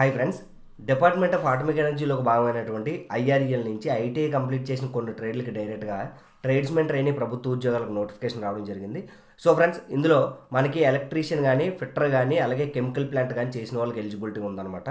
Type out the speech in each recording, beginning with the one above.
Hi friends department of atomic ఎనర్జీలో ఒక భాగమైనటువంటి ఐఆర్ఈఎల్ నుంచి ఐటీఐ కంప్లీట్ చేసిన కొన్ని ట్రేడ్లకి డైరెక్ట్గా ట్రేడ్స్మెన్ ట్రైనింగ్ ప్రభుత్వ ఉద్యోగాలకు నోటిఫికేషన్ రావడం జరిగింది. సో ఫ్రెండ్స్ ఇందులో మనకి ఎలక్ట్రీషియన్ కానీ ఫిట్టర్ కానీ అలాగే కెమికల్ ప్లాంట్ కానీ చేసిన వాళ్ళకి ఎలిజిబిలిటీ ఉందన్నమాట.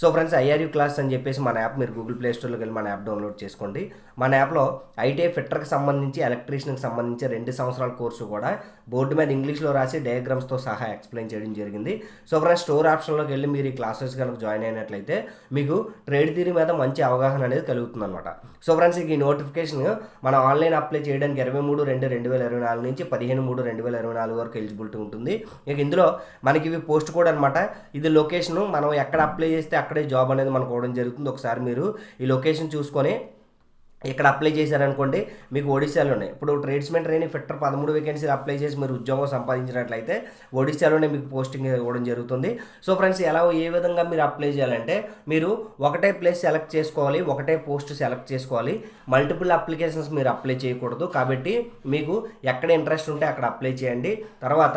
సో ఫ్రెండ్స్ ఐఆర్యూ క్లాస్ అని చెప్పేసి మన యాప్ మీరు గూగుల్ ప్లే స్టోర్లోకి వెళ్ళి మన యాప్ డౌన్లోడ్ చేసుకోండి. మన యాప్లో ఐటీఐ ఫిట్టర్కి సంబంధించి ఎలక్ట్రీషియన్కి సంబంధించి రెండు సంవత్సరాల కోర్సు కూడా బోర్డు మీద ఇంగ్లీష్లో రాసి డయాగ్రామ్స్తో సహా ఎక్స్ప్లెయిన్ చేయడం జరిగింది. సో ఫ్రెండ్స్ స్టోర్ ఆప్షన్లోకి వెళ్ళి మీరు ఈ క్లాసెస్ కనుక జాయిన్ అయినట్లయితే మీకు ట్రేడ్ థియరీ మీద మంచి అవగాహన అనేది కలుగుతుంది అనమాట సో ఫ్రెండ్స్ ఈ నోటిఫికేషన్ మనం ఆన్లైన్ అప్లై చేయడానికి ఇరవై మూడు రెండు రెండు వేల ఇరవై నాలుగు నుంచి పదిహేను మూడు రెండు వేల ఇరవై నాలుగు వరకు ఎలిజిబిలిటీ ఉంటుంది. ఇక ఇందులో మనకి ఇవి పోస్ట్ కోడ్ అనమాట ఇది లొకేషన్ మనం ఎక్కడ అప్లై చేస్తే అక్కడే జాబ్ అనేది మనకు అవ్వడం జరుగుతుంది. ఒకసారి మీరు ఈ లొకేషన్ చూసుకొని ఇక్కడ అప్లై చేశారనుకోండి మీకు ఒడిశాలోనే ఇప్పుడు ట్రేడ్స్మెన్ ట్రైనింగ్ ఫిట్టర్ పదమూడు వేకెన్సీలు అప్లై చేసి మీరు ఉద్యోగం సంపాదించినట్లయితే ఒడిశాలోనే మీకు పోస్టింగ్ ఇవ్వడం జరుగుతుంది. సో ఫ్రెండ్స్ ఎలా ఏ విధంగా మీరు అప్లై చేయాలంటే మీరు ఒకటే ప్లేస్ సెలెక్ట్ చేసుకోవాలి ఒకటే పోస్ట్ సెలెక్ట్ చేసుకోవాలి. మల్టిపుల్ అప్లికేషన్స్ మీరు అప్లై చేయకూడదు. కాబట్టి మీకు ఎక్కడ ఇంట్రెస్ట్ ఉంటే అక్కడ అప్లై చేయండి. తర్వాత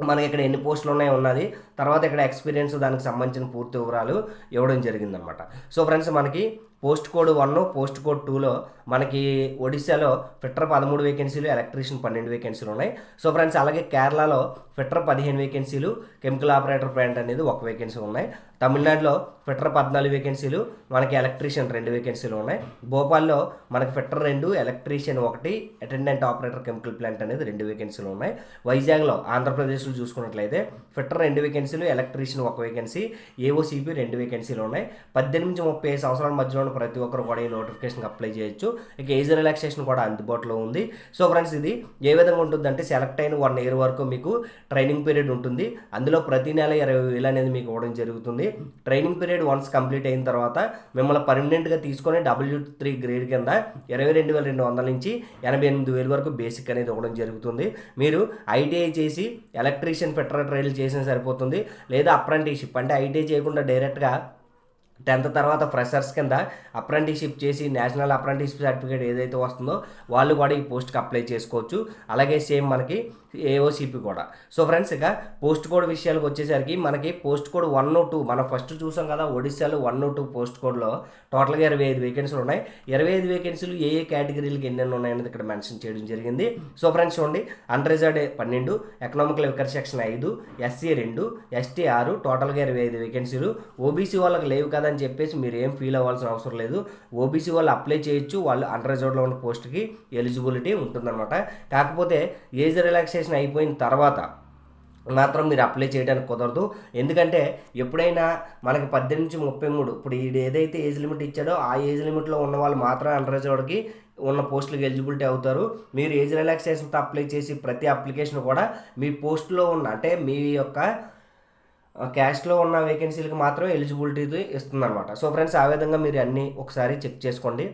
మనకి ఇక్కడ ఎన్ని పోస్టులు ఉన్నాయో ఉన్నది? తర్వాత ఇక్కడ ఎక్స్పీరియన్స్ దానికి సంబంధించిన పూర్తి వివరాలు ఇవ్వడం జరిగిందనమాట సో ఫ్రెండ్స్ మనకి post code one post code టూలో మనకి ఒడిశాలో ఫిట్టర్ పదమూడు వేకెన్సీలు ఎలక్ట్రీషియన్ పన్నెండు వేకెన్సీలు ఉన్నాయి. సో ఫ్రెండ్స్ అలాగే కేరళలో ఫిట్టర్ పదిహేను వేకెన్సీలు కెమికల్ ఆపరేటర్ ప్లాంట్ అనేది ఒక వేకెన్సీ ఉన్నాయి. తమిళనాడులో ఫిట్టర్ పద్నాలుగు వేకెన్సీలు మనకి ఎలక్ట్రీషియన్ రెండు వేకెన్సీలు ఉన్నాయి. భోపాల్లో మనకి ఫిట్టర్ రెండు ఎలక్ట్రీషియన్ ఒకటి అటెండెంట్ ఆపరేటర్ కెమికల్ ప్లాంట్ అనేది రెండు వేకెన్సీలు ఉన్నాయి. వైజాగ్లో ఆంధ్రప్రదేశ్లో చూసుకున్నట్లయితే ఫిట్టర్ రెండు వేకెన్సీ వేకెన్సీలు ఎలక్ట్రీషియన్ ఒక వేకెన్సీ ఏఓసీపీ రెండు వేకెన్సీలు ఉన్నాయి. పద్దెనిమిది నుంచి ముప్పై ఐదు సంవత్సరాల మధ్యలో ఉన్న ప్రతి ఒక్కరు కూడా ఈ నోటిఫికేషన్కి అప్లై చేయొచ్చు. ఇక ఏజ్ రిలాక్సేషన్ కూడా అందుబాటులో ఉంది. సో ఫ్రెండ్స్ ఇది ఏ విధంగా ఉంటుందంటే సెలెక్ట్ అయిన వన్ ఇయర్ వరకు మీకు ట్రైనింగ్ పీరియడ్ ఉంటుంది. అందులో ప్రతి నెల ఇరవై వేలు అనేది మీకు ఇవ్వడం జరుగుతుంది. ట్రైనింగ్ పీరియడ్ వన్స్ కంప్లీట్ అయిన తర్వాత మిమ్మల్ని పర్మనెంట్గా తీసుకొని డబ్ల్యూ త్రీ గ్రేడ్ కింద ఇరవై రెండు వేల రెండు వందల నుంచి ఎనభై ఎనిమిది వేల వరకు బేసిక్ అనేది ఇవ్వడం జరుగుతుంది. మీరు ఐటీఐ చేసి ఎలక్ట్రీషియన్ ఫెటరల్ ట్రైల్ చేసినా సరిపోతుంది. లేదా అప్రెంటిషిప్ అంటే ఐటీ చేయకుండా డైరెక్ట్గా టెన్త్ తర్వాత ఫ్రెషర్స్ కింద అప్రెంటిషిప్ చేసి నేషనల్ అప్రెంటిషిప్ సర్టిఫికేట్ ఏదైతే వస్తుందో వాళ్ళు కూడా ఈ పోస్ట్కి అప్లై చేసుకోవచ్చు. అలాగే సేమ్ మనకి ఏఓసిపి కూడా. సో ఫ్రెండ్స్ ఇక పోస్ట్ కోడ్ విషయాలకు వచ్చేసరికి మనకి post code one O two మనం ఫస్ట్ చూసాం కదా ఒడిశాలో వన్ ఓ టూ పోస్ట్ కోడ్లో టోటల్గా ఇరవై ఐదు వేకెన్సీలు ఉన్నాయి. ఇరవై ఐదు వేకెన్సీలు ఏ ఏ కేటగిరీలకు ఎన్నెన్ని ఉన్నాయనేది ఇక్కడ మెన్షన్ చేయడం జరిగింది. సో ఫ్రెండ్స్ చూడండి. అన్రిజర్వ్డ్ పన్నెండు ఎకనామికల్ వికర్ సెక్షన్ ఐదు ఎస్సీ రెండు ఎస్టీ ఆరు టోటల్గా ఇరవై ఐదు వేకెన్సీలు ఓబీసీ వాళ్ళకి లేవు కదా అని చెప్పేసి మీరు ఏం ఫీల్ అవ్వాల్సిన అవసరం లేదు. ఓబీసీ వాళ్ళు అప్లై చేయొచ్చు వాళ్ళు అన్రిజర్వ్డ్లో ఉన్న పోస్ట్కి ఎలిజిబిలిటీ ఉంటుందన్నమాట. కాకపోతే ఏజ్ రిలాక్సేషన్ అయిపోయిన తర్వాత మాత్రం మీరు అప్లై చేయడానికి కుదరదు. ఎందుకంటే ఎప్పుడైనా మనకి పద్దెనిమిది నుంచి ముప్పై మూడు ఇప్పుడు ఈ ఏదైతే ఏజ్ లిమిట్ ఇచ్చాడో ఆ ఏజ్ లిమిట్లో ఉన్న వాళ్ళు మాత్రం అండర్రిజర్వ్డ్కి ఉన్న పోస్టులకు ఎలిజిబిలిటీ అవుతారు. మీరు ఏజ్ రిలాక్సేషన్తో అప్లై చేసి ప్రతి అప్లికేషన్ కూడా మీ పోస్ట్లో ఉన్న అంటే మీ యొక్క క్యాష్లో ఉన్న వేకెన్సీలకు మాత్రం ఎలిజిబిలిటీ ఇస్తుందన్నమాట. సో ఫ్రెండ్స్ ఆ విధంగా మీరు అన్నీ ఒకసారి చెక్ చేసుకోండి.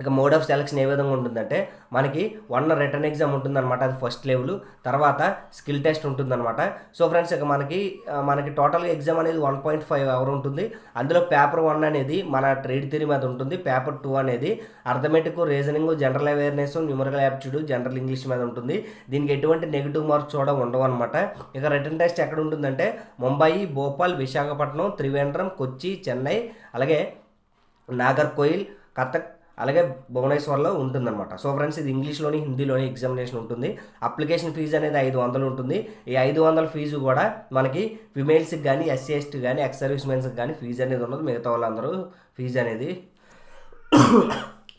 ఇక మోడ్ ఆఫ్ సెలక్షన్ ఏ విధంగా ఉంటుందంటే మనకి వన్ రిటర్న్ ఎగ్జామ్ ఉంటుందన్నమాట అది ఫస్ట్ లెవెల్ తర్వాత స్కిల్ టెస్ట్ ఉంటుందన్నమాట. సో ఫ్రెండ్స్ ఇక మనకి మనకి టోటల్ ఎగ్జామ్ అనేది వన్ పాయింట్ ఫైవ్ అవర్ ఉంటుంది. అందులో పేపర్ వన్ అనేది మన ట్రేడ్ థిరీ మీద ఉంటుంది. పేపర్ టూ అనేది arithmetic reasoning general awareness numerical aptitude general English మీద ఉంటుంది. దీనికి ఎటువంటి నెగిటివ్ మార్క్స్ కూడా ఉండవు అనమాట ఇక రిటర్న్ టెస్ట్ ఎక్కడ ఉంటుందంటే ముంబై భోపాల్ విశాఖపట్నం త్రివేంద్రం కొచ్చి చెన్నై అలాగే నాగర్కోయిల్ కథక్ అలాగే భువనేశ్వర్లో ఉంటుందన్నమాట. సో ఫ్రెండ్స్ ఇది ఇంగ్లీష్లోని హిందీలోని ఎగ్జామినేషన్ ఉంటుంది. అప్లికేషన్ ఫీజు అనేది ఐదు వందలు ఉంటుంది. ఈ ఐదు వందల ఫీజు కూడా మనకి ఫిమేల్స్కి కానీ ఎస్సీ ఎస్టీ కానీ ఎక్స్ సర్వీస్ మెన్స్కి కానీ ఫీజు అనేది ఉండదు. మిగతా వాళ్ళందరూ ఫీజు అనేది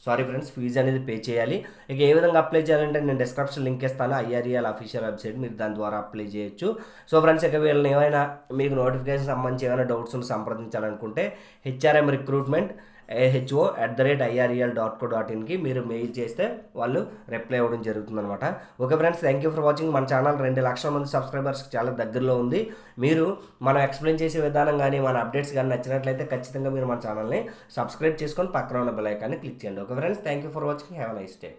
సారీ ఫ్రెండ్స్ ఫీజు అనేది పే చేయాలి. ఇక ఏ విధంగా అప్లై చేయాలంటే నేను డిస్క్రిప్షన్ లింక్ ఇస్తాను. ఐఆర్ఈఎల్ అఫీషియల్ వెబ్సైట్ మీరు దాని ద్వారా అప్లై చేయొచ్చు. సో ఫ్రెండ్స్ ఇక వీళ్ళని ఏమైనా మీకు నోటిఫికేషన్ సంబంధించి ఏమైనా doubts సంప్రదించాలనుకుంటే HRM recruitment AHO at the rate IREL dot co dot ఇన్కి మీరు మెయిల్ చేస్తే వాళ్ళు రిప్లై అవ్వడం జరుగుతుందనమాట okay friends thank you for watching మన ఛానల్ రెండు లక్షల మంది సబ్స్క్రైబర్స్ చాలా దగ్గరలో ఉంది. మీరు మనం ఎక్స్ప్లెయిన్ చేసే విధానం కానీ మన అప్డేట్స్ కానీ నచ్చినట్లయితే ఖచ్చితంగా మీరు మన ఛానల్ని సబ్స్క్రైబ్ చేసుకొని పక్కన ఉన్న బెల్ ఐకాన్ని క్లిక్ చేయండి. Okay friends thank you for watching have nice day